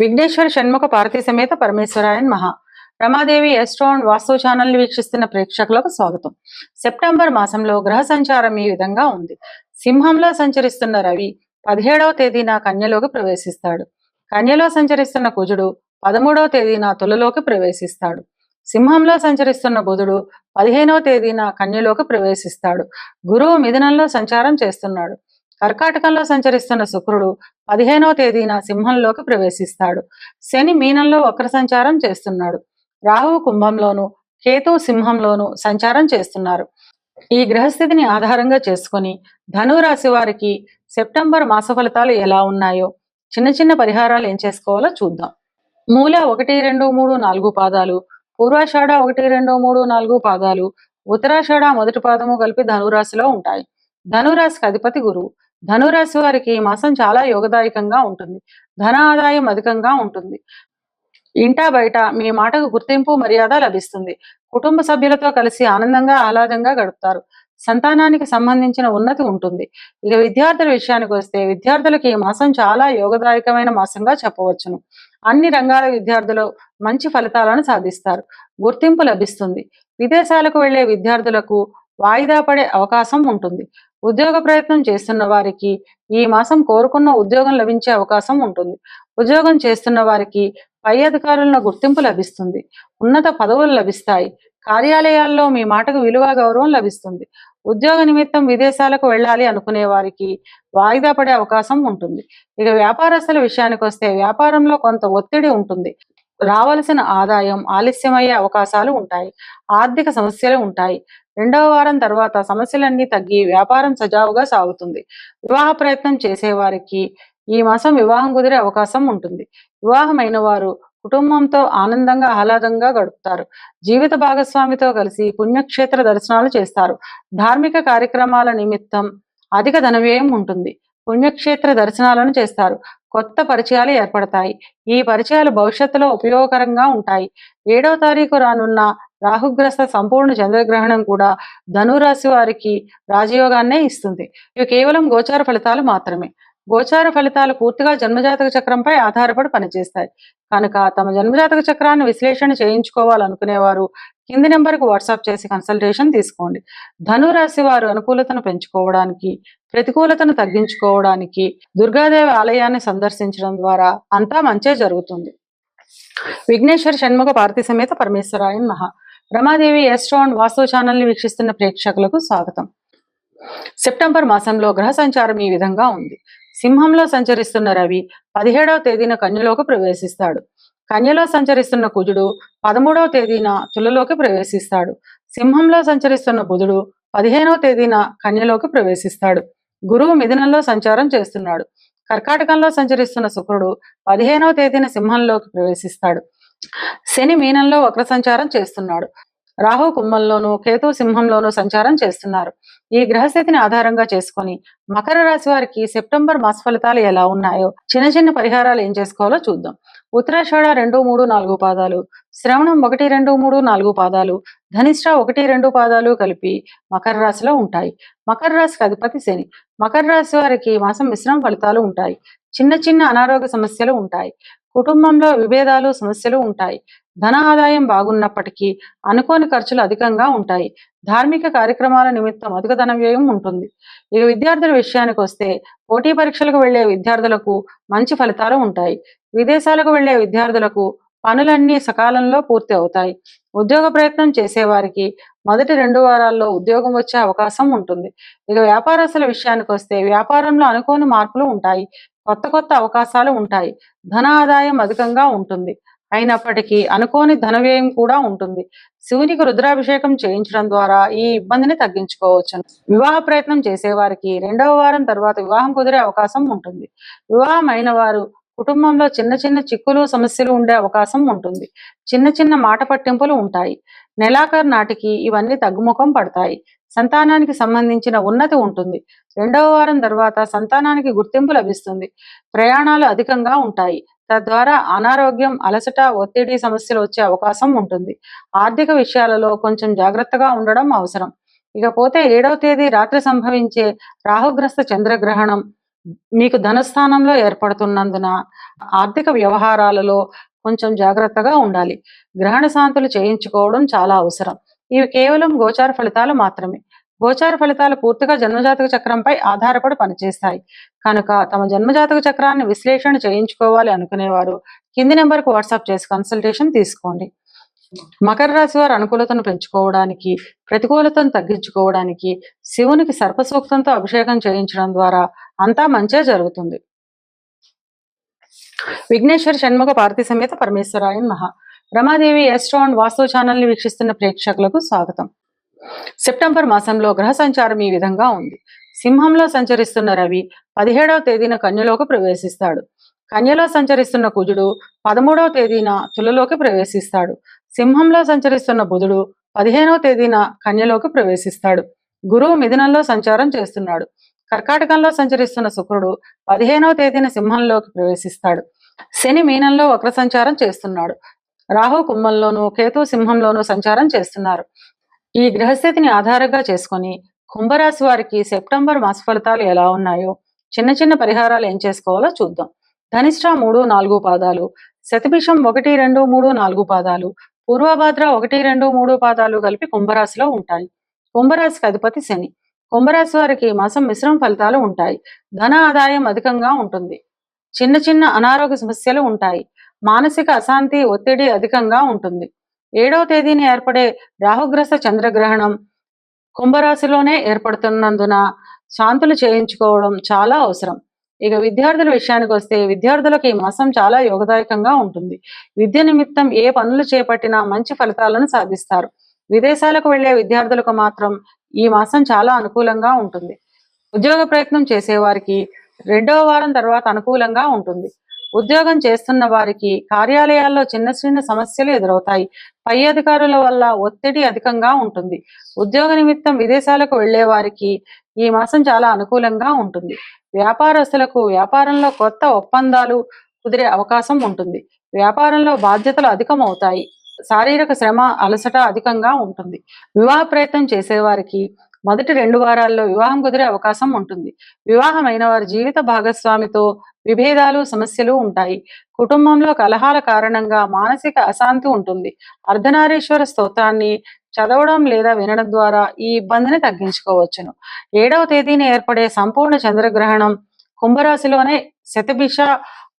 విఘ్నేశ్వర షణ్ముఖ పార్వతీ సమేత పరమేశ్వరాయన్ మహా. రమాదేవి ఎస్ట్రాన్ వాస్తు ఛానల్ని వీక్షిస్తున్న ప్రేక్షకులకు స్వాగతం. సెప్టెంబర్ మాసంలో గ్రహ సంచారం ఈ విధంగా ఉంది. సింహంలో సంచరిస్తున్న రవి పదిహేడవ తేదీన కన్యలోకి ప్రవేశిస్తాడు. కన్యలో సంచరిస్తున్న కుజుడు పదమూడవ తేదీన తులలోకి ప్రవేశిస్తాడు. సింహంలో సంచరిస్తున్న బుధుడు పదిహేనవ తేదీన కన్యలోకి ప్రవేశిస్తాడు. గురువు మిథునంలో సంచారం చేస్తున్నాడు. కర్కాటకంలో సంచరిస్తున్న శుక్రుడు పదిహేనవ తేదీన సింహంలోకి ప్రవేశిస్తాడు. శని మీనంలో వక్ర సంచారం చేస్తున్నాడు. రాహువు కుంభంలోను కేతు సింహంలోను సంచారం చేస్తున్నారు. ఈ గ్రహస్థితిని ఆధారంగా చేసుకొని ధనురాశి వారికి సెప్టెంబర్ మాస ఫలితాలు ఎలా ఉన్నాయో చిన్న చిన్న పరిహారాలు ఏం చేసుకోవాలో చూద్దాం. మూల ఒకటి రెండు మూడు నాలుగు పాదాలు పూర్వాషాఢ ఒకటి రెండు మూడు నాలుగు పాదాలు ఉత్తరాషాఢ మొదటి పాదము కలిపి ధనురాశిలో ఉంటాయి. ధనురాశికి అధిపతి గురువు. ధనురాశి వారికి ఈ మాసం చాలా యోగదాయకంగా ఉంటుంది. ధన ఆదాయం అధికంగా ఉంటుంది. ఇంటా బయట మీ మాటకు గుర్తింపు మర్యాద లభిస్తుంది. కుటుంబ సభ్యులతో కలిసి ఆనందంగా ఆహ్లాదంగా గడుపుతారు. సంతానానికి సంబంధించిన ఉన్నతి ఉంటుంది. ఇక విద్యార్థుల విషయానికి వస్తే విద్యార్థులకు ఈ మాసం చాలా యోగదాయకమైన మాసంగా చెప్పవచ్చును. అన్ని రంగాల విద్యార్థులు మంచి ఫలితాలను సాధిస్తారు. గుర్తింపు లభిస్తుంది. విదేశాలకు వెళ్ళే విద్యార్థులకు వాయిదా పడే అవకాశం ఉంటుంది. ఉద్యోగ ప్రయత్నం చేస్తున్న వారికి ఈ మాసం కోరుకున్న ఉద్యోగం లభించే అవకాశం ఉంటుంది. ఉద్యోగం చేస్తున్న వారికి పై అధికారులను గుర్తింపు లభిస్తుంది. ఉన్నత పదవులు లభిస్తాయి. కార్యాలయాల్లో మీ మాటకు విలువ గౌరవం లభిస్తుంది. ఉద్యోగ నిమిత్తం విదేశాలకు వెళ్ళాలి అనుకునే వారికి వాయిదా పడే అవకాశం ఉంటుంది. ఇక వ్యాపారస్తుల విషయానికి వస్తే వ్యాపారంలో కొంత ఒత్తిడి ఉంటుంది. రావలసిన ఆదాయం ఆలస్యమయ్యే అవకాశాలు ఉంటాయి. ఆర్థిక సమస్యలు ఉంటాయి. రెండవ వారం తర్వాత సమస్యలన్నీ తగ్గి వ్యాపారం సజావుగా సాగుతుంది. వివాహ ప్రయత్నం చేసేవారికి ఈ మాసం వివాహం కుదిరే అవకాశం ఉంటుంది. వివాహమైన వారు కుటుంబంతో ఆనందంగా ఆహ్లాదంగా గడుపుతారు. జీవిత భాగస్వామితో కలిసి పుణ్యక్షేత్ర దర్శనాలు చేస్తారు. ధార్మిక కార్యక్రమాల నిమిత్తం అధిక ధనవ్యయం ఉంటుంది. పుణ్యక్షేత్ర దర్శనాలను చేస్తారు. కొత్త పరిచయాలు ఏర్పడతాయి. ఈ పరిచయాలు భవిష్యత్తులో ఉపయోగకరంగా ఉంటాయి. ఏడవ తారీఖు రానున్న రాహుగ్రస్త సంపూర్ణ చంద్రగ్రహణం కూడా ధనురాశి వారికి రాజయోగాన్నే ఇస్తుంది. ఇవి కేవలం గోచార ఫలితాలు మాత్రమే. గోచార ఫలితాలు పూర్తిగా జన్మజాతక చక్రంపై ఆధారపడి పనిచేస్తాయి. కనుక తమ జన్మజాతక చక్రాన్ని విశ్లేషణ చేయించుకోవాలనుకునేవారు కింది నెంబర్కు వాట్సాప్ చేసి కన్సల్టేషన్ తీసుకోండి. ధనురాశి వారు అనుకూలతను పెంచుకోవడానికి ప్రతికూలతను తగ్గించుకోవడానికి దుర్గాదేవి ఆలయాన్ని సందర్శించడం ద్వారా అంతా మంచే జరుగుతుంది. విఘ్నేశ్వర షణ్ముఖ పార్థి సమేత పరమేశ్వరాయన్ మహా రమాదేవి ఎస్ట్రాన్ వాస్తు ఛానల్ని వీక్షిస్తున్న ప్రేక్షకులకు స్వాగతం. సెప్టెంబర్ మాసంలో గ్రహ సంచారం ఈ విధంగా ఉంది. సింహంలో సంచరిస్తున్న రవి పదిహేడవ తేదీన కన్యలోకి ప్రవేశిస్తాడు. కన్యలో సంచరిస్తున్న కుజుడు పదమూడవ తేదీన తులలోకి ప్రవేశిస్తాడు. సింహంలో సంచరిస్తున్న బుధుడు పదిహేనవ తేదీన కన్యలోకి ప్రవేశిస్తాడు. గురువు మిథునంలో సంచారం చేస్తున్నాడు. కర్కాటకంలో సంచరిస్తున్న శుక్రుడు పదిహేనవ తేదీన సింహంలోకి ప్రవేశిస్తాడు. శని మీనంలో వక్ర సంచారం చేస్తున్నాడు. రాహు కుంభంలోను కేతు సింహంలోను సంచారం చేస్తున్నారు. ఈ గ్రహస్థితిని ఆధారంగా చేసుకొని మకర రాశి వారికి సెప్టెంబర్ మాస ఫలితాలు ఎలా ఉన్నాయో చిన్న చిన్న పరిహారాలు ఏం చేసుకోవాలో చూద్దాం. ఉత్తరాషాఢ రెండు మూడు నాలుగు పాదాలు శ్రవణం ఒకటి రెండు మూడు నాలుగు పాదాలు ధనిష్ట ఒకటి రెండు పాదాలు కలిపి మకర రాశిలో ఉంటాయి. మకర రాశికి అధిపతి శని. మకర రాశి వారికి మాసం మిశ్రమ ఫలితాలు ఉంటాయి. చిన్న చిన్న అనారోగ్య సమస్యలు ఉంటాయి. కుటుంబంలో విభేదాలు సమస్యలు ఉంటాయి. ధన ఆదాయం బాగున్నప్పటికీ అనుకోని ఖర్చులు అధికంగా ఉంటాయి. ధార్మిక కార్యక్రమాల నిమిత్తం అధిక ధన వ్యయం ఉంటుంది. ఇక విద్యార్థుల విషయానికి వస్తే పోటీ పరీక్షలకు వెళ్ళే విద్యార్థులకు మంచి ఫలితాలు ఉంటాయి. విదేశాలకు వెళ్ళే విద్యార్థులకు పనులన్నీ సకాలంలో పూర్తి అవుతాయి. ఉద్యోగ ప్రయత్నం చేసేవారికి మొదటి రెండు వారాల్లో ఉద్యోగం వచ్చే అవకాశం ఉంటుంది. ఇక వ్యాపారస్తుల విషయానికి వస్తే వ్యాపారంలో అనుకోని మార్పులు ఉంటాయి. కొత్త కొత్త అవకాశాలు ఉంటాయి. ధన ఆదాయం అధికంగా ఉంటుంది. అయినప్పటికీ అనుకోని ధన వ్యయం కూడా ఉంటుంది. శివునికి రుద్రాభిషేకం చేయించడం ద్వారా ఈ ఇబ్బందిని తగ్గించుకోవచ్చు. వివాహ ప్రయత్నం చేసేవారికి రెండవ వారం తర్వాత వివాహం కుదిరే అవకాశం ఉంటుంది. వివాహం అయిన వారు కుటుంబంలో చిన్న చిన్న చిక్కులు సమస్యలు ఉండే అవకాశం ఉంటుంది. చిన్న చిన్న మాట పట్టింపులు ఉంటాయి. నెలాఖరు నాటికి ఇవన్నీ తగ్గుముఖం పడతాయి. సంతానానికి సంబంధించిన ఉన్నతి ఉంటుంది. రెండవ వారం తర్వాత సంతానానికి గుర్తింపు లభిస్తుంది. ప్రయాణాలు అధికంగా ఉంటాయి. తద్వారా అనారోగ్యం అలసట ఒత్తిడి సమస్యలు వచ్చే అవకాశం ఉంటుంది. ఆర్థిక విషయాలలో కొంచెం జాగ్రత్తగా ఉండడం అవసరం. ఇకపోతే ఏడవ తేదీ రాత్రి సంభవించే రాహుగ్రస్త చంద్రగ్రహణం మీకు ధనస్థానంలో ఏర్పడుతున్నందున ఆర్థిక వ్యవహారాలలో కొంచెం జాగ్రత్తగా ఉండాలి. గ్రహణ శాంతులు చేయించుకోవడం చాలా అవసరం. ఇవి కేవలం గోచార ఫలితాలు మాత్రమే. గోచార ఫలితాలు పూర్తిగా జన్మజాతక చక్రంపై ఆధారపడి పనిచేస్తాయి. కనుక తమ జన్మజాతక చక్రాన్ని విశ్లేషణ చేయించుకోవాలి అనుకునేవారు కింది నెంబర్కు వాట్సాప్ చేసి కన్సల్టేషన్ తీసుకోండి. మకర రాశి వారు అనుకూలతను పెంచుకోవడానికి ప్రతికూలతను తగ్గించుకోవడానికి శివునికి సర్పసూక్తంతో అభిషేకం చేయించడం ద్వారా అంతా మంచే జరుగుతుంది. విఘ్నేశ్వర షణ్ముఖ పార్థి సమేత పరమేశ్వరాయన్ మహా రమాదేవి ఎస్ట్రో అండ్ వాస్తవ ఛానల్ని వీక్షిస్తున్న ప్రేక్షకులకు స్వాగతం. సెప్టెంబర్ మాసంలో గ్రహ సంచారం ఈ విధంగా ఉంది. సింహంలో సంచరిస్తున్న రవి పదిహేడవ తేదీన కన్యలోకి ప్రవేశిస్తాడు. కన్యలో సంచరిస్తున్న కుజుడు పదమూడవ తేదీన తులలోకి ప్రవేశిస్తాడు. సింహంలో సంచరిస్తున్న బుధుడు పదిహేనవ తేదీన కన్యలోకి ప్రవేశిస్తాడు. గురువు మిథునంలో సంచారం చేస్తున్నాడు. కర్కాటకంలో సంచరిస్తున్న శుక్రుడు పదిహేనవ తేదీన సింహంలోకి ప్రవేశిస్తాడు. శని మీనంలో వక్ర సంచారం చేస్తున్నాడు. రాహు కుంభంలోను కేతు సింహంలోను సంచారం చేస్తున్నారు. ఈ గ్రహస్థితిని ఆధారంగా చేసుకొని కుంభరాశి వారికి సెప్టెంబర్ మాస ఫలితాలు ఎలా ఉన్నాయో చిన్న చిన్న పరిహారాలు ఏం చేసుకోవాలో చూద్దాం. ధనిష్ట మూడు నాలుగు పాదాలు శతభిషం ఒకటి రెండు మూడు నాలుగు పాదాలు పూర్వభాద్ర ఒకటి రెండు మూడు పాదాలు కలిపి కుంభరాశిలో ఉంటాయి. కుంభరాశికి అధిపతి శని. కుంభరాశి వారికి మాసం మిశ్రమ ఫలితాలు ఉంటాయి. ధన ఆదాయం అధికంగా ఉంటుంది. చిన్న చిన్న అనారోగ్య సమస్యలు ఉంటాయి. మానసిక అశాంతి ఒత్తిడి అధికంగా ఉంటుంది. ఏడవ తేదీని ఏర్పడే రాహుగ్రస్త చంద్రగ్రహణం కుంభరాశిలోనే ఏర్పడుతున్నందున శాంతులు చేయించుకోవడం చాలా అవసరం. ఇక విద్యార్థుల విషయానికి వస్తే విద్యార్థులకు ఈ మాసం చాలా యోగదాయకంగా ఉంటుంది. విద్య నిమిత్తం ఏ పనులు చేపట్టినా మంచి ఫలితాలను సాధిస్తారు. విదేశాలకు వెళ్ళే విద్యార్థులకు మాత్రం ఈ మాసం చాలా అనుకూలంగా ఉంటుంది. ఉద్యోగ ప్రయత్నం చేసేవారికి రెండవ వారం తర్వాత అనుకూలంగా ఉంటుంది. ఉద్యోగం చేస్తున్న వారికి కార్యాలయాల్లో చిన్న చిన్న సమస్యలు ఎదురవుతాయి. పై అధికారుల వల్ల ఒత్తిడి అధికంగా ఉంటుంది. ఉద్యోగ నిమిత్తం విదేశాలకు వెళ్ళే వారికి ఈ మాసం చాలా అనుకూలంగా ఉంటుంది. వ్యాపారస్తులకు వ్యాపారంలో కొత్త ఒప్పందాలు కుదిరే అవకాశం ఉంటుంది. వ్యాపారంలో బాధ్యతలు అధికమవుతాయి. శారీరక శ్రమ అలసట అధికంగా ఉంటుంది. వివాహ ప్రయత్నం చేసేవారికి మొదటి రెండు వారాల్లో వివాహం కుదిరే అవకాశం ఉంటుంది. వివాహమైన వారి జీవిత భాగస్వామితో విభేదాలు సమస్యలు ఉంటాయి. కుటుంబంలో కలహాల కారణంగా మానసిక అశాంతి ఉంటుంది. అర్ధనారీశ్వర స్తోత్రాన్ని చదవడం లేదా వినడం ద్వారా ఈ ఇబ్బందిని తగ్గించుకోవచ్చును. ఏడవ తేదీన ఏర్పడే సంపూర్ణ చంద్రగ్రహణం కుంభరాశిలోనే శతభిష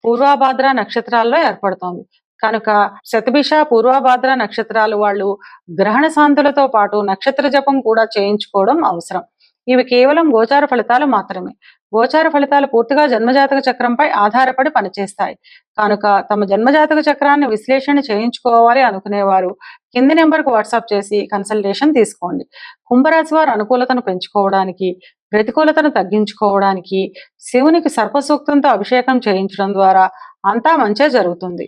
పూర్వభాద్ర నక్షత్రాల్లో ఏర్పడుతోంది. కనుక శతభిష పూర్వభాద్ర నక్షత్రాలు వాళ్ళు గ్రహణ శాంతులతో పాటు నక్షత్ర జపం కూడా చేయించుకోవడం అవసరం. ఇవి కేవలం గోచార ఫలితాలు మాత్రమే. గోచార ఫలితాలు పూర్తిగా జన్మజాతక చక్రంపై ఆధారపడి పనిచేస్తాయి. కనుక తమ జన్మజాతక చక్రాన్ని విశ్లేషణ చేయించుకోవాలి అనుకునేవారు కింది నెంబర్కు వాట్సాప్ చేసి కన్సల్టేషన్ తీసుకోండి. కుంభరాశి వారు అనుకూలతను పెంచుకోవడానికి ప్రతికూలతను తగ్గించుకోవడానికి శివునికి సర్పసూక్తంతో అభిషేకం చేయించడం ద్వారా అంతా మంచే జరుగుతుంది.